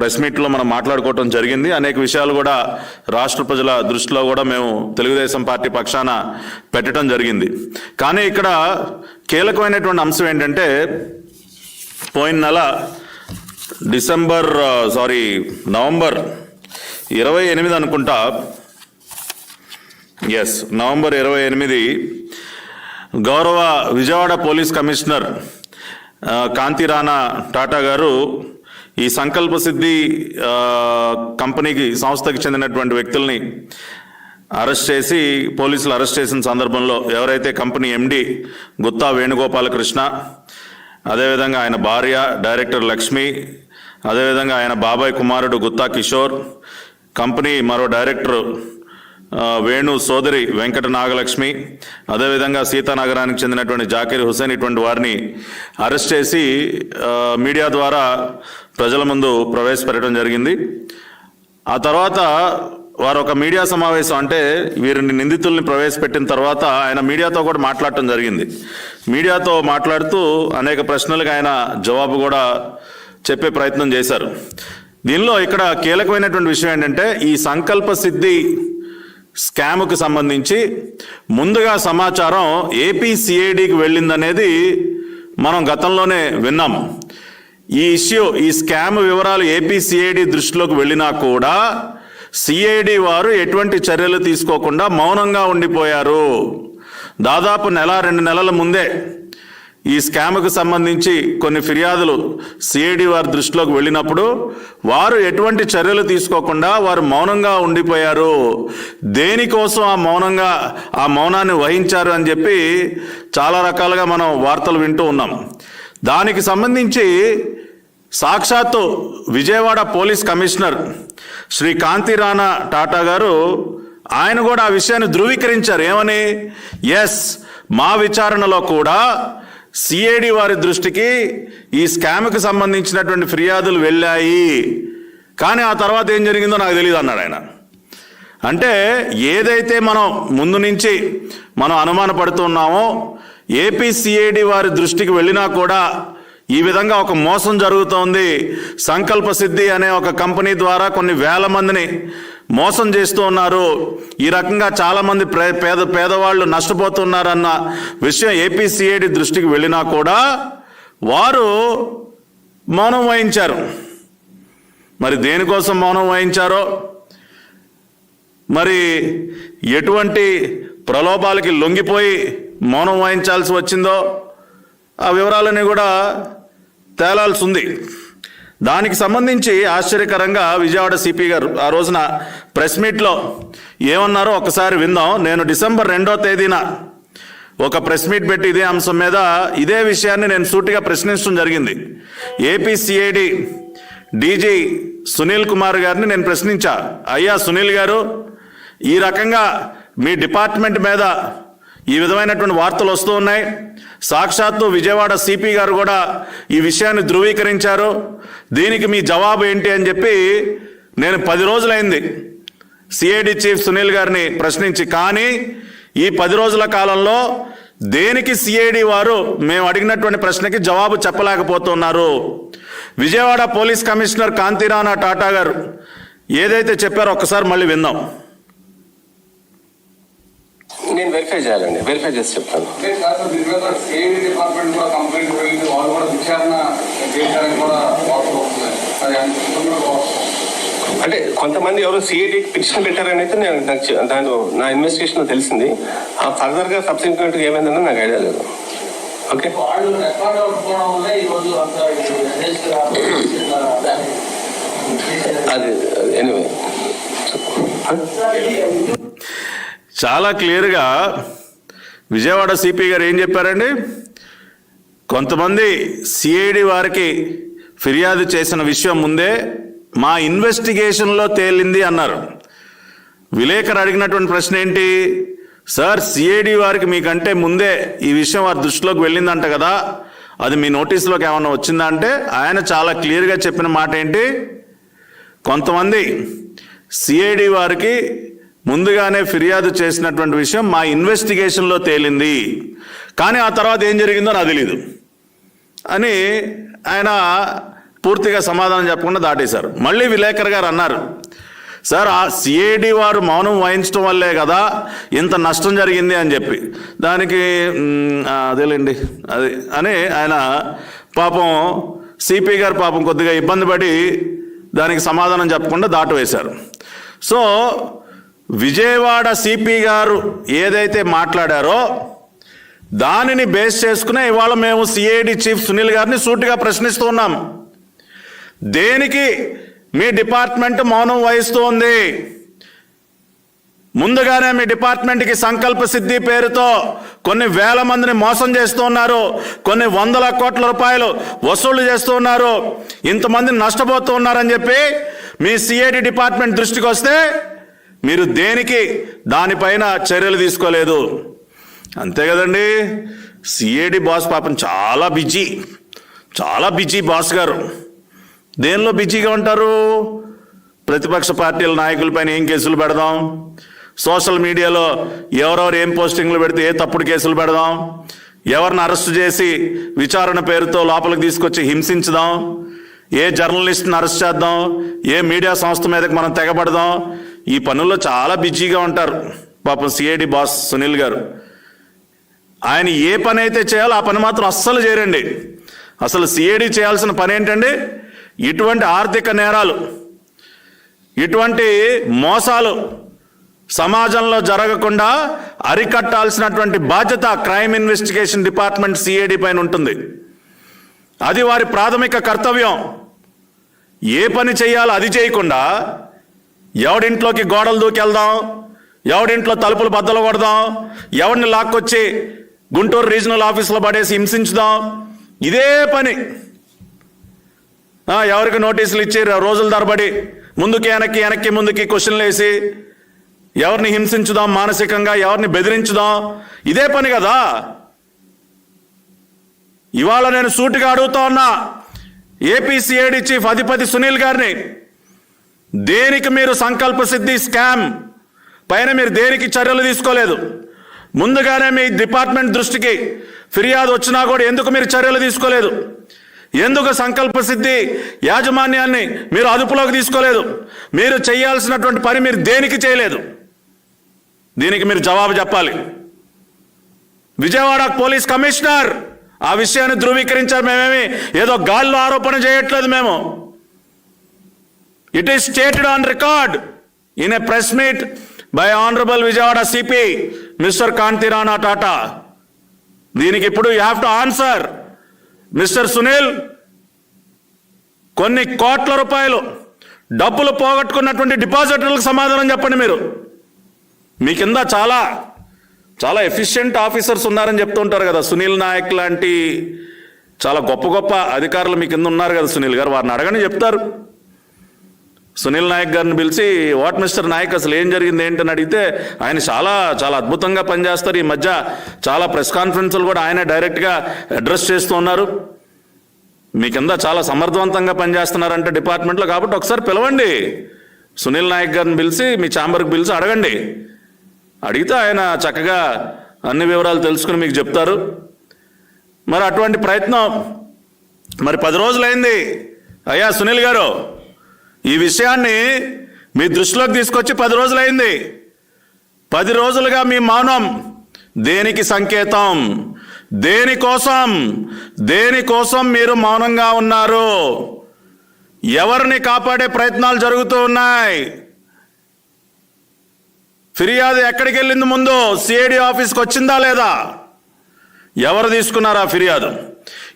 Press మీట్లో మనం మాట్లాడుకోవటం జరిగింది. అనేక విషయాలు కూడా రాష్ట్ర ప్రజల దృష్టిలో కూడా మేము తెలుగుదేశం పార్టీ పక్షాన పెట్టడం జరిగింది. కానీ ఇక్కడ కీలకమైనటువంటి అంశం ఏంటంటే పోయిన నెల డిసెంబర్ సారీ నవంబర్ ఇరవై ఎనిమిది అనుకుంటా. ఎస్ నవంబర్ ఇరవై ఎనిమిది గౌరవ విజయవాడ పోలీస్ కమిషనర్ కాంతి రాణా టాటా గారు ఈ సంకల్ప సిద్ధి కంపెనీకి సంస్థకి చెందినటువంటి వ్యక్తుల్ని అరెస్ట్ చేసి పోలీసులు అరెస్ట్ చేసిన సందర్భంలో ఎవరైతే కంపెనీ ఎండి గుత్తా వేణుగోపాలకృష్ణ అదేవిధంగా ఆయన భార్య డైరెక్టర్ లక్ష్మి అదేవిధంగా ఆయన బాబాయ్ కుమారుడు గుత్తా కిషోర్ కంపెనీ మరో డైరెక్టర్ వేణు సోదరి వెంకట నాగలక్ష్మి అదేవిధంగా సీతానగరానికి చెందినటువంటి జాకీర్ హుసేన్ ఇటువంటి వారిని అరెస్ట్ చేసి మీడియా ద్వారా ప్రజల ముందు ప్రవేశపెట్టడం జరిగింది. ఆ తర్వాత వారు ఒక మీడియా సమావేశం అంటే వీరిని నిందితుల్ని ప్రవేశపెట్టిన తర్వాత ఆయన మీడియాతో కూడా మాట్లాడటం జరిగింది. మీడియాతో మాట్లాడుతూ అనేక ప్రశ్నలకు ఆయన జవాబు కూడా చెప్పే ప్రయత్నం చేశారు. దీనిలో ఇక్కడ కీలకమైనటువంటి విషయం ఏంటంటే ఈ సంకల్ప సిద్ధి స్కామ్కు సంబంధించి ముందుగా సమాచారం ఏపీ సిఐడికి వెళ్ళిందనేది మనం గతంలోనే విన్నాం. ఈ ఇష్యూ ఈ స్కామ్ వివరాలు ఏపీ సిఐడి దృష్టిలోకి వెళ్ళినా కూడా సిఐడి వారు ఎటువంటి చర్యలు తీసుకోకుండా మౌనంగా ఉండిపోయారు. దాదాపు నెల రెండు నెలల ముందే ఈ స్కామ్కు సంబంధించి కొన్ని ఫిర్యాదులు సిఐడి వారి దృష్టిలోకి వెళ్ళినప్పుడు వారు ఎటువంటి చర్యలు తీసుకోకుండా వారు మౌనంగా ఉండిపోయారు. దేనికోసం ఆ మౌనంగా ఆ మౌనాన్ని వహించారు అని చెప్పి చాలా రకాలుగా మనం వార్తలు వింటూ ఉన్నాం. దానికి సంబంధించి సాక్షాత్తు విజయవాడ పోలీస్ కమిషనర్ శ్రీ కాంతి రాణా టాటా గారు ఆయన కూడా ఆ విషయాన్ని ధృవీకరించారు. ఏమని? ఎస్ మా విచారణలో కూడా సిఐడి వారి దృష్టికి ఈ స్కామ్కి సంబంధించినటువంటి ఫిర్యాదులు వెళ్ళాయి. కానీ ఆ తర్వాత ఏం జరిగిందో నాకు తెలియదు అన్నాడు ఆయన. అంటే ఏదైతే మనం ముందు నుంచి మనం అనుమానపడుతున్నామో ఏపీ సిఐడి వారి దృష్టికి వెళ్ళినా కూడా ఈ విధంగా ఒక మోసం జరుగుతోంది. సంకల్ప సిద్ధి అనే ఒక కంపెనీ ద్వారా కొన్ని వేల మందిని మోసం చేస్తూ ఉన్నారు. ఈ రకంగా చాలామంది పేద పేదవాళ్ళు నష్టపోతున్నారన్న విషయం ఏపీసీఐడి దృష్టికి వెళ్ళినా కూడా వారు మౌనం వహించారు. మరి దేనికోసం మౌనం వహించారో? మరి ఎటువంటి ప్రలోభాలకి లొంగిపోయి మౌనం వహించాల్సి వచ్చిందో? ఆ వివరాలని కూడా తేలాల్సి ఉంది దానికి సంబంధించి ఆశ్చర్యకరంగా విజయవాడ సిపి గారు ఆ రోజున ప్రెస్ మీట్లో ఏమన్నారో ఒకసారి విందాం. నేను డిసెంబర్ రెండో తేదీన ఒక ప్రెస్ మీట్ పెట్టి ఇదే అంశం మీద ఇదే విషయాన్ని నేను సూటిగా ప్రశ్నించడం జరిగింది. ఏపీసీఐడి డీజీ సునీల్ కుమార్ గారిని నేను ప్రశ్నించా. అయ్యా సునీల్ గారు ఈ రకంగా మీ డిపార్ట్మెంట్ మీద ఈ విధమైనటువంటి వార్తలు వస్తూ ఉన్నాయి. సాక్షాత్తు విజయవాడ సిపి గారు కూడా ఈ విషయాన్ని ధృవీకరించారు. దీనికి మీ జవాబు ఏంటి అని చెప్పి నేను పది రోజులైంది సిఐడి చీఫ్ సునీల్ గారిని ప్రశ్నించి కానీ ఈ పది రోజుల కాలంలో దేనికి సిఐడి వారు మేము అడిగినటువంటి ప్రశ్నకి జవాబు చెప్పలేకపోతున్నారు. విజయవాడ పోలీస్ కమిషనర్ కాంతిరానా టాటా గారు ఏదైతే చెప్పారో ఒక్కసారి మళ్ళీ విందాం. నేను వెరిఫై చేయాలండి. వెరిఫై చేసి చెప్తాను. అంటే కొంతమంది ఎవరు సిఐడికి పిటిషన్ పెట్టారని అయితే నేను నాకు దాని నా ఇన్వెస్టిగేషన్ తెలిసింది. ఆ ఫర్దర్గా సబ్సిక్వెంట్గా ఏమైందని నాకు ఐడియా లేదు. ఓకే? అది ఎనివే చాలా క్లియర్గా విజయవాడ సిపి గారు ఏం చెప్పారండి? కొంతమంది సిఐడి వారికి ఫిర్యాదు చేసిన విషయం ముందే మా ఇన్వెస్టిగేషన్లో తేలింది అన్నారు. విలేకరు అడిగినటువంటి ప్రశ్న ఏంటి? సార్ సిఐడి వారికి మీకంటే ముందే ఈ విషయం వారి దృష్టిలోకి వెళ్ళిందంట కదా. అది మీ నోటీసులోకి ఏమన్నా వచ్చిందా అంటే ఆయన చాలా క్లియర్గా చెప్పిన మాట ఏంటి? కొంతమంది సిఐడి వారికి ముందుగానే ఫిర్యాదు చేసినటువంటి విషయం మా ఇన్వెస్టిగేషన్లో తేలింది. కానీ ఆ తర్వాత ఏం జరిగిందో నాకు తెలియదు అని ఆయన పూర్తిగా సమాధానం చెప్పకుండా దాటేశారు. మళ్ళీ విలేకర్ గారు అన్నారు సార్ ఆ సిఐడి వారు మౌనం వహించడం వల్లే కదా ఇంత నష్టం జరిగింది అని చెప్పి. దానికి అదేలేండి అది అని ఆయన పాపం సిపి గారు పాపం కొద్దిగా ఇబ్బంది పడి దానికి సమాధానం చెప్పకుండా దాటవేశారు. సో విజయవాడ సిపి గారు ఏదైతే మాట్లాడారో దానిని బేస్ చేసుకునే ఇవాళ మేము సిఐడి చీఫ్ సునీల్ గారిని సూటిగా ప్రశ్నిస్తూ ఉన్నాం. దేనికి మీ డిపార్ట్మెంట్ మౌనం వహిస్తోంది? ముందుగానే మీ డిపార్ట్మెంట్కి సంకల్ప సిద్ధి పేరుతో కొన్ని వేల మందిని మోసం చేస్తూ ఉన్నారు. కొన్ని వందల కోట్ల రూపాయలు వసూలు చేస్తూ ఉన్నారు. ఇంతమందిని నష్టపోతూ ఉన్నారని చెప్పి మీ సిఐడి డిపార్ట్మెంట్ దృష్టికి వస్తే మీరు దేనికి దానిపైన చర్యలు తీసుకోలేదు? అంతే కదండి. సిఏడి బాస్ పాపం చాలా బిజీ. చాలా బిజీ బాస్ గారు. దేనిలో బిజీగా ఉంటారు? ప్రతిపక్ష పార్టీల నాయకులపైన ఏం కేసులు పెడదాం? సోషల్ మీడియాలో ఎవరెవరు ఏం పోస్టింగ్లు పెడితే ఏ తప్పుడు కేసులు పెడదాం? ఎవరిని అరెస్ట్ చేసి విచారణ పేరుతో లోపలికి తీసుకొచ్చి హింసించుదాం? ఏ జర్నలిస్ట్ని అరెస్ట్ చేద్దాం? ఏ మీడియా సంస్థ మీదకి మనం తెగబడదాం? ఈ పనుల్లో చాలా బిజీగా ఉంటారు. పాపం సిఐడి బాస్ సునీల్ గారు. ఆయన ఏ పని అయితే చేయాలో ఆ పని మాత్రం అస్సలు చేయరండి. అసలు సిఐడి చేయాల్సిన పని ఏంటండి ఇటువంటి ఆర్థిక నేరాలు ఇటువంటి మోసాలు సమాజంలో జరగకుండా అరికట్టాల్సినటువంటి బాధ్యత క్రైమ్ ఇన్వెస్టిగేషన్ డిపార్ట్మెంట్ సిఐడి పైన ఉంటుంది. అది వారి ప్రాథమిక కర్తవ్యం. ఏ పని చేయాలో అది చేయకుండా ఎవడింట్లోకి గోడలు దూకెళ్దాం ఎవడింట్లో తలుపులు బద్దలు కొడదాం ఎవడిని లాక్కొచ్చి గుంటూరు రీజనల్ ఆఫీసులో పడేసి హింసించుదాం. ఇదే పని. ఎవరికి నోటీసులు ఇచ్చి రోజుల తరబడి ముందుకి వెనక్కి వెనక్కి ముందుకి క్వశ్చన్లు వేసి ఎవరిని హింసించుదాం మానసికంగా ఎవరిని బెదిరించుదాం. ఇదే పని కదా. ఇవాళ నేను సూటిగా అడుగుతా ఉన్నా ఏపీసీఏడి చీఫ్ అధిపతి సునీల్ గారిని దేనికి మీరు సంకల్ప సిద్ధి స్కామ్? పైన మీరు దేనికి చర్యలు తీసుకోలేదు? ముందుగానే మీ డిపార్ట్మెంట్ దృష్టికి ఫిర్యాదు వచ్చినా కూడా ఎందుకు మీరు చర్యలు తీసుకోలేదు? ఎందుకు సంకల్ప సిద్ధి యాజమాన్యాన్ని మీరు అదుపులోకి తీసుకోలేదు? మీరు చేయాల్సినటువంటి పని మీరు దేనికి చేయలేదు? దీనికి మీరు జవాబు చెప్పాలి. విజయవాడ పోలీస్ కమిషనర్ ఆ విషయాన్ని ధృవీకరించారు. మేమేమి ఏదో గాల్లో ఆరోపణ చేయట్లేదు మేము. It is stated on record in a press meet by honourable Vijayawada CP mister Kanthi Rana Tata దీనికి ఇప్పుడు you have to answer mister Sunil కొన్ని కోట్ల రూపాయలు డబ్బులు పోగొట్టుకున్నటువంటి డిపాజిటర్లకు సమాధానం చెప్పండి మీరు. మీ కింద చాలా చాలా ఎఫిషియెంట్ ఆఫీసర్స్ ఉన్నారని చెప్తుంటారు కదా సునీల్ నాయక్ లాంటి చాలా గొప్ప గొప్ప అధికారులు మీ కింద ఉన్నారు కదా సునీల్ గారు వారిని అడగని చెప్తారు. సునీల్ నాయక్ గారిని పిలిచి వాట్ మిస్టర్ నాయక్ అసలు ఏం జరిగింది ఏంటని అడిగితే ఆయన చాలా చాలా అద్భుతంగా పనిచేస్తారు. ఈ మధ్య చాలా ప్రెస్ కాన్ఫరెన్స్లు కూడా ఆయన డైరెక్ట్గా అడ్రస్ చేస్తూ ఉన్నారు. మీ కింద చాలా సమర్థవంతంగా పనిచేస్తున్నారంటే డిపార్ట్మెంట్లో కాబట్టి ఒకసారి పిలవండి. సునీల్ నాయక్ గారిని పిలిచి మీ ఛాంబర్కి పిలిచి అడగండి. అడిగితే ఆయన చక్కగా అన్ని వివరాలు తెలుసుకుని మీకు చెప్తారు. మరి అటువంటి ప్రయత్నం మరి పది రోజులైంది. అయ్యా సునీల్ గారు ఈ విషయాన్ని మీ దృష్టిలోకి తీసుకొచ్చి పది రోజులైంది. పది రోజులుగా మీ మౌనం దేనికి సంకేతం? దేనికోసం దేనికోసం మీరు మౌనంగా ఉన్నారు? ఎవరిని కాపాడే ప్రయత్నాలు జరుగుతూ ఉన్నాయి? ఫిర్యాదు ఎక్కడికి వెళ్ళింది ముందు? సిఐడి ఆఫీస్కి వచ్చిందా లేదా? ఎవరు తీసుకున్నారా ఫిర్యాదు?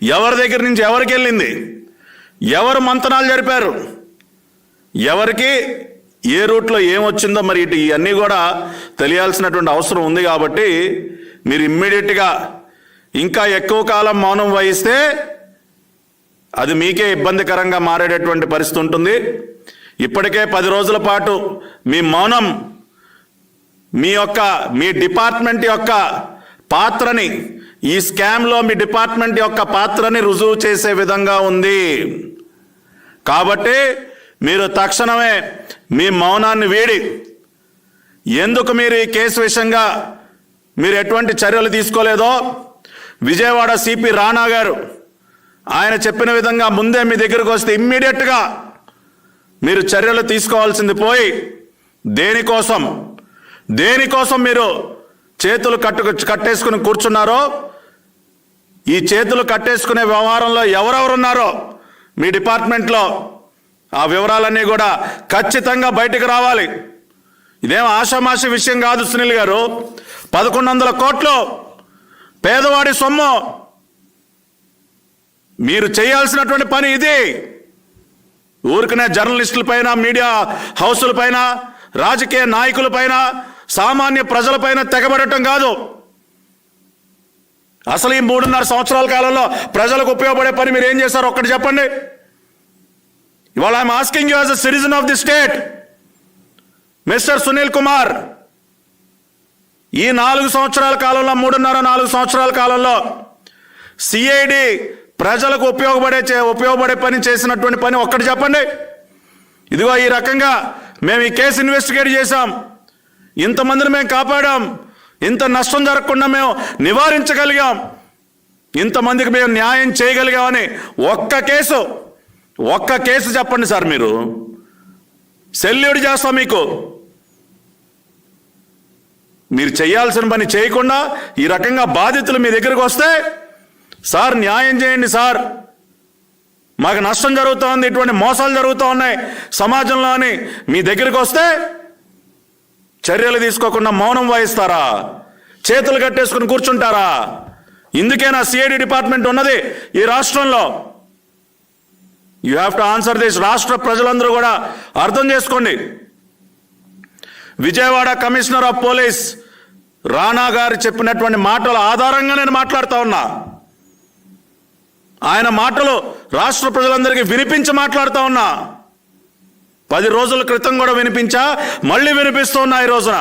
ఎవరి దగ్గర నుంచి ఎవరికి వెళ్ళింది? ఎవరు మంతనాలు జరిపారు? ఎవరికి ఏ రూట్లో ఏమొచ్చిందో మరి ఇటు ఇవన్నీ కూడా తెలియాల్సినటువంటి అవసరం ఉంది కాబట్టి మీరు ఇమ్మీడియట్గా ఇంకా ఎక్కువ కాలం మౌనం వహిస్తే అది మీకే ఇబ్బందికరంగా మారేటటువంటి పరిస్థితి ఉంటుంది. ఇప్పటికే పది రోజుల పాటు మీ మౌనం మీ యొక్క మీ డిపార్ట్మెంట్ యొక్క పాత్రని ఈ స్కామ్లో మీ డిపార్ట్మెంట్ యొక్క పాత్రని రుజువు చేసే విధంగా ఉంది. కాబట్టి మీరు తక్షణమే మీ మౌనాన్ని వీడి ఎందుకు మీరు ఈ కేసు విషయంగా మీరు ఎటువంటి చర్యలు తీసుకోలేదో విజయవాడ సిపి రాణా గారు ఆయన చెప్పిన విధంగా ముందే మీ దగ్గరకు వస్తే ఇమ్మీడియట్గా మీరు చర్యలు తీసుకోవాల్సింది పోయి దేనికోసం దేనికోసం మీరు చేతులు కట్టు కట్టేసుకుని కూర్చున్నారో ఈ చేతులు కట్టేసుకునే వ్యవహారంలో ఎవరెవరున్నారో మీ డిపార్ట్మెంట్లో ఆ వివరాలన్నీ కూడా ఖచ్చితంగా బయటకు రావాలి. ఇదేం ఆషామాషి విషయం కాదు సునీల్ గారు. పదకొండు వందల కోట్లు పేదవాడి సొమ్ము. మీరు చేయాల్సినటువంటి పని ఇది. ఊరికనే జర్నలిస్టుల పైన మీడియా హౌసుల పైన రాజకీయ నాయకుల పైన సామాన్య ప్రజల పైన తెగబడటం కాదు. అసలు ఈ మూడున్నర సంవత్సరాల కాలంలో ప్రజలకు ఉపయోగపడే పని మీరు ఏం చేశారు ఒక్కటి చెప్పండి. ఇవాళ I'm asking you as a citizen of the state mister Sunil Kumar ఈ నాలుగు సంవత్సరాల కాలంలో మూడున్నర నాలుగు సంవత్సరాల కాలంలో సిఐడి ప్రజలకు ఉపయోగపడే ఉపయోగపడే పని చేసినటువంటి పని ఒక్కటి చెప్పండి. ఇదిగో ఈ రకంగా మేము ఈ కేసు ఇన్వెస్టిగేట్ చేశాం. ఇంతమందిని మేము కాపాడాం. ఇంత నష్టం జరగకుండా మేము నివారించగలిగాం. ఇంతమందికి మేము న్యాయం చేయగలిగామని ఒక్క కేసు ఒక్క కేసు చెప్పండి సార్ మీరు. సెల్యూట్ చేస్తాం మీకు. మీరు చేయాల్సిన పని చేయకుండా ఈ రకంగా బాధితులు మీ దగ్గరకు వస్తే సార్ న్యాయం చేయండి సార్. మాకు నష్టం జరుగుతోంది ఇటువంటి మోసాలు జరుగుతూ ఉన్నాయి. సమాజంలో అని మీ దగ్గరికి వస్తే చర్యలు తీసుకోకుండా మౌనం వహిస్తారా చేతులు కట్టేసుకుని కూర్చుంటారా? ఇందుకేనా సిఐడి డిపార్ట్మెంట్ ఉన్నది ఈ రాష్ట్రంలో? You have to answer this రాష్ట్ర ప్రజలందరూ కూడా అర్థం చేసుకోండి. Vijayawada commissioner of police Rana గారు చెప్పినటువంటి మాటల ఆధారంగా నేను మాట్లాడుతూ ఉన్నా. ఆయన మాటలు రాష్ట్ర ప్రజలందరికీ వినిపించి మాట్లాడుతూ ఉన్నా. పది రోజుల క్రితం కూడా వినిపించా మళ్ళీ వినిపిస్తూ ఉన్నా ఈ రోజున.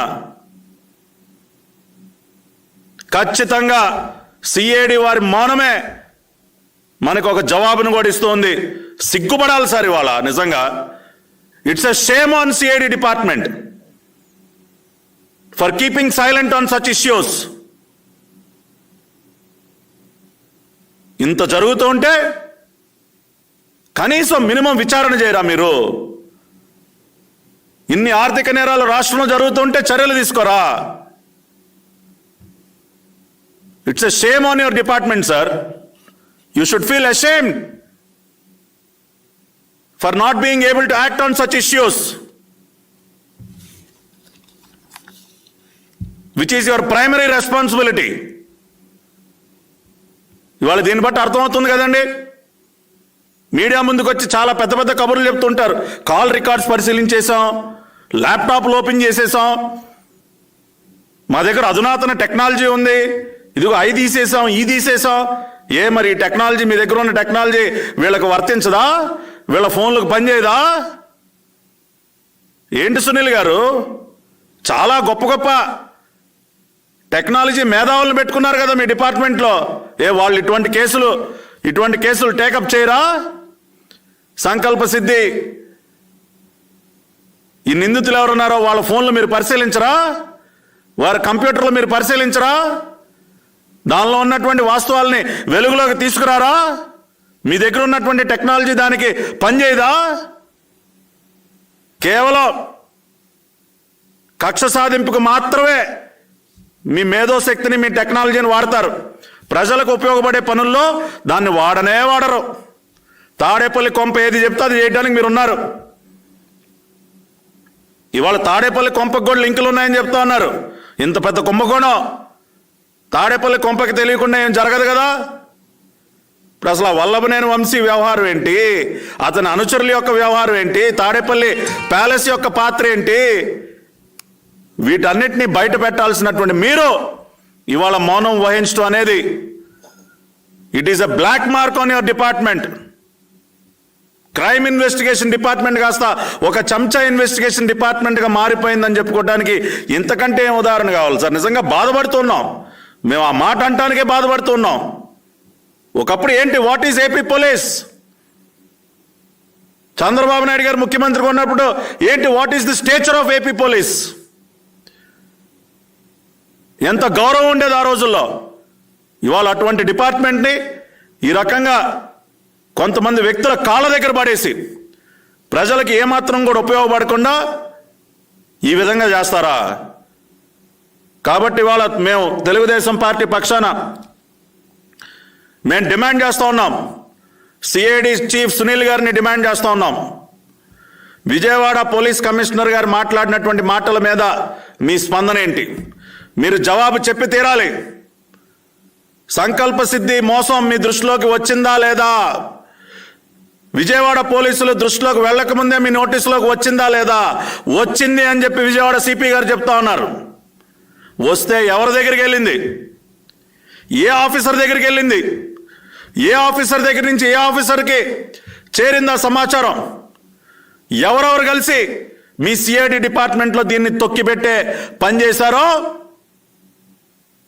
ఖచ్చితంగా సిఏడి వారి మౌనమే మనకు ఒక జవాబును కూడా ఇస్తోంది. సిగ్గుపడాలి సార్ ఇవాళ నిజంగా. It's a shame on CID department for keeping silent on such issues ఇంత జరుగుతూ ఉంటే కనీసం మినిమం విచారణ చేయరా మీరు? ఇన్ని ఆర్థిక నేరాలు రాష్ట్రంలో జరుగుతుంటే చర్యలు తీసుకోరా? It's a shame on your department sir you should feel ashamed for not being able to act on such issues which is your primary responsibility ఇవాళ దీన్ని బట్టి అర్థమవుతుంది కదండి? మీడియా ముందుకు వచ్చి చాలా పెద్ద పెద్ద కబుర్లు చెప్తుంటారు. కాల్ రికార్డ్స్ పరిశీలించేసాం ల్యాప్టాప్లు ఓపెన్ చేసేసాం మా దగ్గర అధునాతన టెక్నాలజీ ఉంది. ఇదిగో అవి తీసేసాం ఈ తీసేసాం ఏ మరి టెక్నాలజీ మీ దగ్గర ఉన్న టెక్నాలజీ వీళ్ళకి వర్తించదా? వీళ్ళ ఫోన్లకు పనిచేయదా? ఏంటి సునీల్ గారు? చాలా గొప్ప గొప్ప టెక్నాలజీ మేధావులను పెట్టుకున్నారు కదా మీ డిపార్ట్మెంట్లో. ఏ వాళ్ళు ఇటువంటి కేసులు ఇటువంటి కేసులు టేకప్ చేయరా? సంకల్ప సిద్ధి. ఈ నిందితులు ఎవరున్నారో వాళ్ళ ఫోన్లు మీరు పరిశీలించరా? వారి కంప్యూటర్లు మీరు పరిశీలించరా? దానిలో ఉన్నటువంటి వాస్తవాల్ని వెలుగులోకి తీసుకురారా? మీ దగ్గర ఉన్నటువంటి టెక్నాలజీ దానికి పనిచేయదా? కేవలం కక్ష సాధింపుకు మాత్రమే మీ మేధోశక్తిని మీ టెక్నాలజీని వాడతారు. ప్రజలకు ఉపయోగపడే పనుల్లో దాన్ని వాడనే వాడరు. తాడేపల్లి కొంప ఏది చెప్తే అది చేయడానికి మీరు ఉన్నారు ఇవాళ తాడేపల్లి కొంపకు కూడా లింకులు ఉన్నాయని చెప్తా ఉన్నారు. ఇంత పెద్ద కుంభకోణం. తాడేపల్లి కొంపకి తెలియకుండా ఏం జరగదు కదా? ఇప్పుడు అసలు ఆ వల్లభనేని వంశీ వ్యవహారం ఏంటి? అతని అనుచరుల యొక్క వ్యవహారం ఏంటి? తాడేపల్లి ప్యాలెస్ యొక్క పాత్ర ఏంటి? వీటన్నిటిని బయట పెట్టాల్సినటువంటి మీరు ఇవాళ మౌనం వహించడం అనేది it is a black mark on your department crime investigation department కాస్త ఒక చంచా ఇన్వెస్టిగేషన్ డిపార్ట్మెంట్గా మారిపోయిందని చెప్పుకోవడానికి ఇంతకంటే ఏం ఉదాహరణ కావాలి సార్? నిజంగా బాధపడుతున్నాం. మేము ఆ మాట అంటానికే బాధపడుతున్నాం. ఒకప్పుడు ఏంటి what is AP police Chandrababu Naidu గారు ముఖ్యమంత్రిగా ఉన్నప్పుడు ఏంటి what is the stature of AP police ఎంత గౌరవం ఉండేది ఆ రోజుల్లో. ఇవాళ అటువంటి డిపార్ట్మెంట్ని ఈ రకంగా కొంతమంది వ్యక్తుల కాళ్ళ దగ్గర పడేసి ప్రజలకు ఏమాత్రం కూడా ఉపయోగపడకుండా ఈ విధంగా చేస్తారా? కాబట్టి వాళ్ళ మేము తెలుగుదేశం పార్టీ పక్షాన మేము డిమాండ్ చేస్తూ ఉన్నాం. సిఐడి చీఫ్ సునీల్ గారిని డిమాండ్ చేస్తూ ఉన్నాం. విజయవాడ పోలీస్ కమిషనర్ గారు మాట్లాడినటువంటి మాటల మీద మీ స్పందన ఏంటి? మీరు జవాబు చెప్పి తీరాలి. సంకల్ప సిద్ధి మోసం మీ దృష్టిలోకి వచ్చిందా లేదా? విజయవాడ పోలీసులు దృష్టిలోకి వెళ్ళకముందే మీ నోటీసులోకి వచ్చిందా లేదా? వచ్చింది అని చెప్పి విజయవాడ సిపి గారు చెప్తా ఉన్నారు. వస్తే ఎవరి దగ్గరికి వెళ్ళింది? ఏ ఆఫీసర్ దగ్గరికి వెళ్ళింది? ఏ ఆఫీసర్ దగ్గర నుంచి ఏ ఆఫీసర్కి చేరిందా సమాచారం? ఎవరెవరు కలిసి మీ సిఐడి డిపార్ట్మెంట్లో దీన్ని తొక్కిపెట్టే పని చేశారో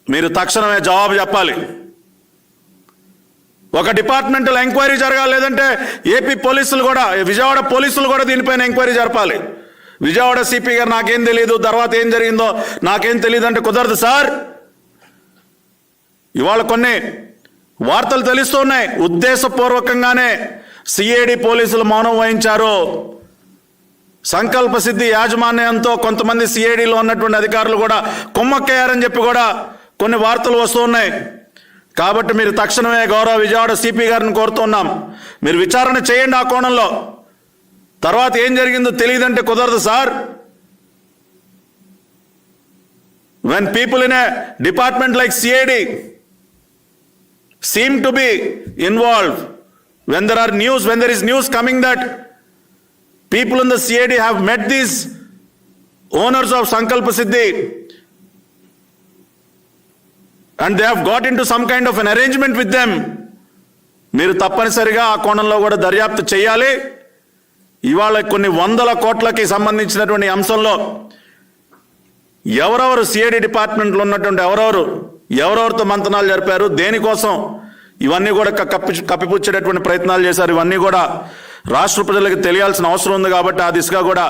మీరు తక్షణమే జవాబు చెప్పాలి. ఒక డిపార్ట్మెంటల్ ఎంక్వైరీ జరగాలి లేదంటే ఏపీ పోలీసులు కూడా విజయవాడ పోలీసులు కూడా దీనిపైన ఎంక్వైరీ జరపాలి. విజయవాడ సిపి గారు నాకేం తెలియదు తర్వాత ఏం జరిగిందో నాకేం తెలియదు అంటే కుదరదు సార్. ఇవాళ కొన్ని వార్తలు తెలుస్తున్నాయి ఉద్దేశపూర్వకంగానే సిఐడి పోలీసులు మౌనం వహించారు. సంకల్ప సిద్ధి యాజమాన్యంతో కొంతమంది సిఐడిలో ఉన్నటువంటి అధికారులు కూడా కుమ్మక్కయ్యారని చెప్పి కూడా కొన్ని వార్తలు వస్తున్నాయి కాబట్టి మీరు తక్షణమే గౌరవ విజయవాడ సిపి గారిని కోరుతున్నాం మీరు విచారణ చేయండి ఆ కోణంలో. తర్వాత ఏం జరిగిందో తెలియదంటే కుదరదు sir. When people in a department like CID seem to be involve when there are news when there is news coming that people in the CID have met these owners of Sankalp Siddhi and they have got in to some kind of an arrangement with them మీరు తప్పనిసరిగా ఆ కోణంలో కూడా దర్యాప్తు చేయాలి. ఇవాళ కొన్ని వందల కోట్లకి సంబంధించినటువంటి అంశంలో ఎవరెవరు సిఐడి డిపార్ట్మెంట్లో ఉన్నటువంటి ఎవరెవరు ఎవరెవరితో మంతనాలు జరిపారు దేనికోసం ఇవన్నీ కూడా కప్పి కప్పిపుచ్చేటటువంటి ప్రయత్నాలు చేశారు ఇవన్నీ కూడా రాష్ట్ర ప్రజలకు తెలియాల్సిన అవసరం ఉంది కాబట్టి ఆ దిశగా కూడా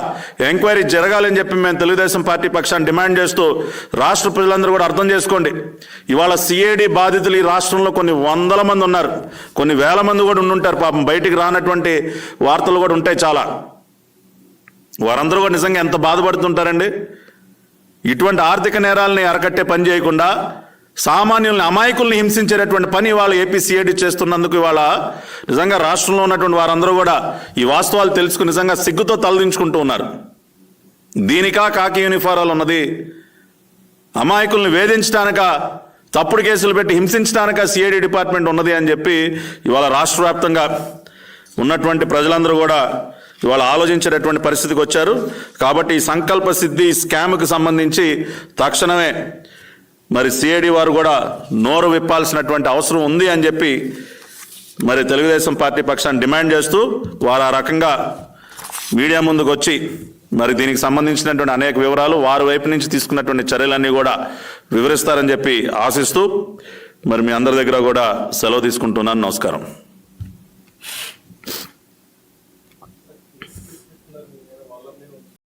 ఎంక్వైరీ జరగాలని చెప్పి మేము తెలుగుదేశం పార్టీ పక్షాన్ని డిమాండ్ చేస్తూ రాష్ట్ర ప్రజలందరూ కూడా అర్థం చేసుకోండి. ఇవాళ సిఐడి బాధితులు ఈ రాష్ట్రంలో కొన్ని వందల మంది ఉన్నారు. కొన్ని వేల మంది కూడా ఉండుంటారు. పాపం బయటికి రానటువంటి వార్తలు కూడా ఉంటాయి చాలా. వారందరూ కూడా నిజంగా ఎంత బాధపడుతుంటారండి? ఇటువంటి ఆర్థిక నేరాలని అరకట్టే పని చేయకుండా సామాన్యుల్ని అమాయకుల్ని హింసించేటటువంటి పని వాళ్ళు ఏపీ చేస్తున్నందుకు ఇవాళ నిజంగా రాష్ట్రంలో ఉన్నటువంటి వారందరూ కూడా ఈ వాస్తవాలు తెలుసుకుని నిజంగా సిగ్గుతో తలదించుకుంటూ ఉన్నారు. దీనికా కాకి యూనిఫారాలు ఉన్నది. అమాయకుల్ని వేధించడానిక తప్పుడు కేసులు పెట్టి హింసించడానిక సిఐడి డిపార్ట్మెంట్ ఉన్నది అని చెప్పి ఇవాళ రాష్ట్ర వ్యాప్తంగా ఉన్నటువంటి ప్రజలందరూ కూడా ఇవాళ ఆలోచించేటటువంటి పరిస్థితికి వచ్చారు. కాబట్టి ఈ సంకల్ప సిద్ధి స్కామ్కి సంబంధించి తక్షణమే మరి సిఐడి వారు కూడా నోరు విప్పాల్సినటువంటి అవసరం ఉంది అని చెప్పి మరి తెలుగుదేశం పార్టీ పక్షాన్ని డిమాండ్ చేస్తూ వారు ఆ రకంగా మీడియా ముందుకు వచ్చి మరి దీనికి సంబంధించినటువంటి అనేక వివరాలు వారి వైపు నుంచి తీసుకున్నటువంటి చర్యలన్నీ కూడా వివరిస్తారని చెప్పి ఆశిస్తూ మరి మీ అందరి దగ్గర కూడా సెలవు తీసుకుంటున్నాను. నమస్కారం.